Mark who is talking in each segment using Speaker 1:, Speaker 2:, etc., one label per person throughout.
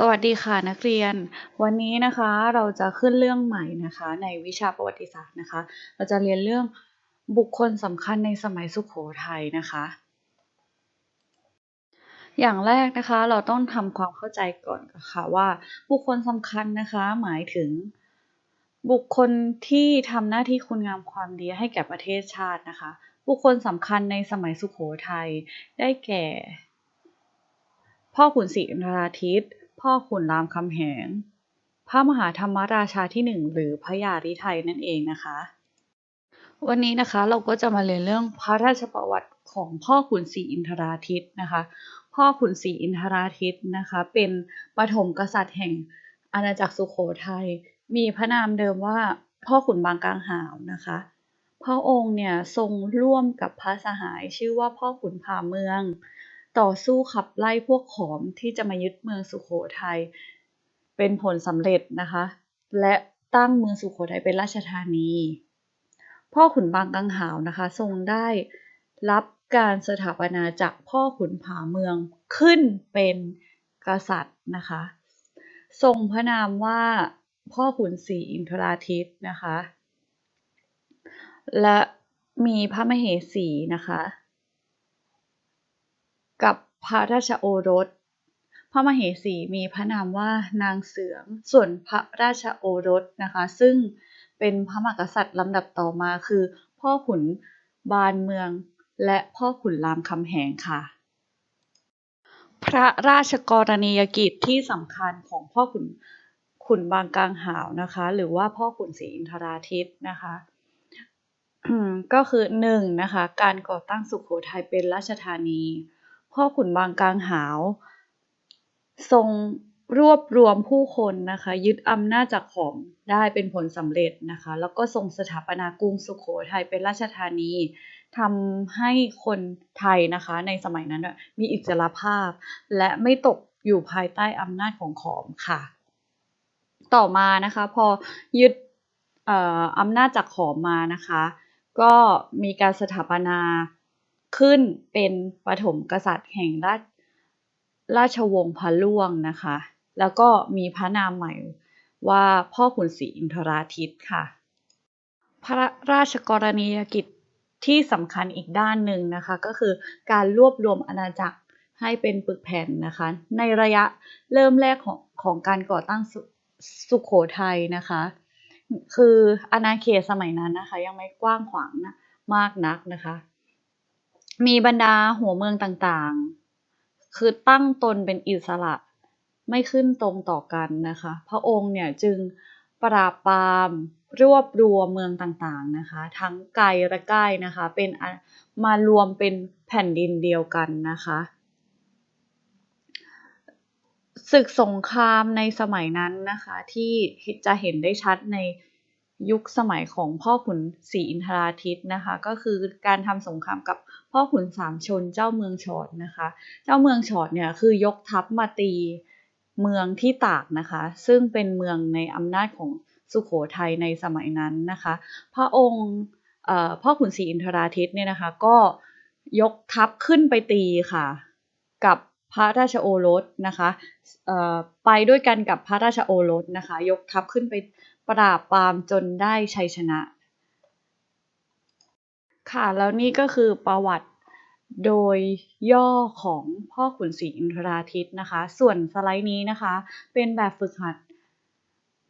Speaker 1: สวัสดีค่ะนักเรียน วันนี้นะคะเราจะขึ้นเรื่องใหม่นะคะในวิชาประวัติศาสตร์นะคะ เราจะเรียนเรื่องบุคคลสำคัญในสมัยสุขโขทัยนะคะ อย่างแรกนะคะเราต้องทำความเข้าใจก่อนค่ะว่าบุคคลสำคัญนะคะหมายถึง บุคคลที่ทำหน้าที่คุณงามความดีให้แก่ประเทศชาตินะคะ บุคคลสำคัญในสมัยสุขโขทัยได้แก่พ่อขุนศรีอินทราทิตย์ พ่อขุนรามคำแหง พระมหาธรรมราชาที่หนึ่งหรือพระยาริไทยนั่นเองนะคะ วันนี้นะคะเราก็จะมาเรียนเรื่องพระราชประวัติของพ่อขุนศรีอินทราทิตนะคะ พ่อขุนศรีอินทราทิตนะคะ เป็นปฐมกษัตริย์แห่งอาณาจักรสุโขทัยมีพระนามเดิมว่าพ่อขุนบางกลางหาวนะคะ พระองค์เนี่ยทรงร่วมกับพระสหายชื่อว่าพ่อขุนผาเมือง ต่อสู้ขับไล่พวกขอมที่จะมายึดเมืองสุโขทัยเป็นผลสำเร็จนะคะ และตั้งเมืองสุโขทัยเป็นราชธานี พ่อขุนบางกังหาวนะคะทรงได้รับการสถาปนาจากพ่อขุนผาเมืองขึ้นเป็นกษัตริย์นะคะทรงพระนามว่าพ่อขุนศรีอินทราทิตนะคะ และมีพระมเหสีนะคะ กับพระราชโอรส พระมเหสีมีพระนามว่านางเสือง ส่วนพระราชโอรสนะคะ ซึ่งเป็นพระมหากษัตริย์ลำดับต่อมาคือ พ่อขุนบานเมือง และพ่อขุนรามคำแหงค่ะ พระราชกรณียกิจที่สำคัญของพ่อขุนขุนบางกลางหาวนะคะ หรือว่าพ่อขุนศรีอินทราทิตนะคะก็คือหนึ่งนะคะ การก่อตั้งสุขโขทัยเป็นราชธานี พ่อขุนบางกลางหาว ทรงรวบรวมผู้คนนะคะ ยึดอำนาจจากของได้เป็นผลสำเร็จนะคะ แล้วก็ทรงสถาปนากรุงสุขโขทัยเป็นราชธานีทำให้คนไทยนะคะ ในสมัยนั้นมีอิสรภาพ และไม่ตกอยู่ภายใต้อำนาจของขอมค่ะ ต่อมานะคะ พอยึดอำนาจจากขอมมานะคะ ก็มีการสถาปนา ขึ้นเป็นปฐมกษัตริย์แห่งราชราชวงศ์พระล่วงนะคะ แล้วก็มีพระนามใหม่ว่าพ่อขุนศรีอินทราทิตค่ะ พระราชกรณียกิจที่สำคัญอีกด้านหนึ่งนะคะ ก็คือการรวบรวมอาณาจักรให้เป็นปึกแผ่นนะคะ ในระยะเริ่มแรกของของการก่อตั้งสสุขโขทัยนะคะ คืออาณาเขตสมัยนั้นนะคะ ยังไม่กว้างขวางนะมากนักนะคะ มีบรรดาหัวเมืองต่างๆ คือตั้งตนเป็นอิสระไม่ขึ้นตรงต่อกันนะคะ พระองค์เนี่ยจึงปราบปรามรวบรวมเมืองต่างๆนะคะ ทั้งไกลและใกล้นะคะ เป็นมารวมเป็นแผ่นดินเดียวกันนะคะศึกสงครามในสมัยนั้นนะคะ ที่จะเห็นได้ชัดใน ยุคสมัยของพ่อขุนศรีอินทราทิตนะคะ ก็คือการทำสงครามกับพ่อขุนสามชนเจ้าเมืองฉอดนะคะ เจ้าเมืองฉอดเนี่ยคือยกทัพมาตีเมืองที่ตากนะคะ ซึ่งเป็นเมืองในอำนาจของสุขโขทัยในสมัยนั้นนะคะ พระองค์พ่อขุนศรีอินทราทิตเนี่ยนะคะ ก็ยกทัพขึ้นไปตีค่ะ กับพระราชโอรสนะคะไปด้วยกันกับพระราชโอรสนะคะ ยกทัพขึ้นไป ปราบปรามจนได้ชัยชนะ ค่ะแล้วนี่ก็คือประวัติโดยย่อของพ่อขุนศรีอินทราทิตนะคะ ส่วนสไลด์นี้นะคะ เป็นแบบฝึกหัด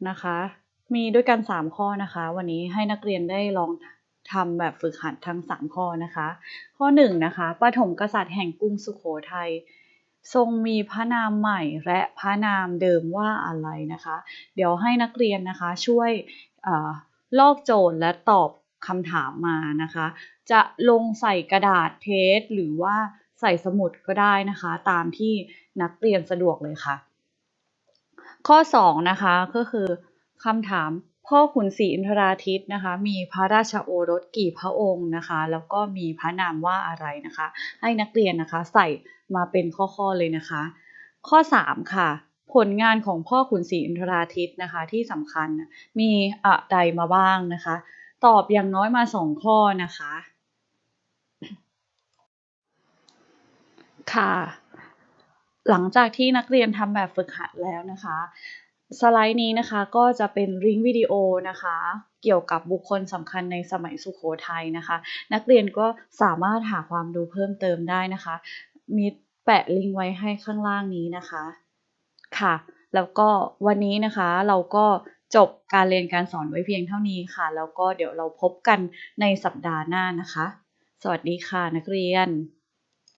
Speaker 1: นะคะ มีด้วยกัน 3 ข้อนะคะ วันนี้ให้นักเรียนได้ลองทำแบบฝึกหัดทั้ง 3 ข้อนะคะ ข้อ 1 นะคะปฐมกษัตริย์แห่งกรุงสุขโขทัย ทรงมีพระนามใหม่และพระนามเดิมว่าอะไรนะคะ เดี๋ยวให้นักเรียนนะคะช่วยลอกโจทย์และตอบคำถามมานะคะ จะลงใส่กระดาษเทสหรือว่าใส่สมุดก็ได้นะคะ ตามที่นักเรียนสะดวกเลยค่ะ ข้อ 2 นะคะก็คือคำถาม พ่อขุนศรีอินทราทิตนะคะ มีพระราชโอรสกี่พระองค์นะคะ แล้วก็มีพระนามว่าอะไรนะคะ ให้นักเรียนนะคะใส่มาเป็นข้อๆเลยนะคะ ข้อ 3 ค่ะ ผลงานของพ่อขุนศรีอินทราทิตนะคะที่สำคัญมีอะไรมาบ้างนะคะ ตอบอย่างน้อยมา 2 ข้อนะคะ ค่ะหลังจากที่นักเรียนทำแบบฝึกหัดแล้วนะคะ สไลด์นี้นะคะก็จะเป็นลิงวิดีโอนะคะ เกี่ยวกับบุคคลสำคัญในสมัยสุขโขทัยนะคะ นักเรียนก็สามารถหาความรู้เพิ่มเติมได้นะคะ มีแปะลิงก์ไว้ให้ข้างล่างนี้นะคะค่ะ แล้วก็วันนี้นะคะเราก็จบการเรียนการสอนไว้เพียงเท่านี้ค่ะ แล้วก็เดี๋ยวเราพบกันในสัปดาห์หน้านะคะ สวัสดีค่ะนักเรียน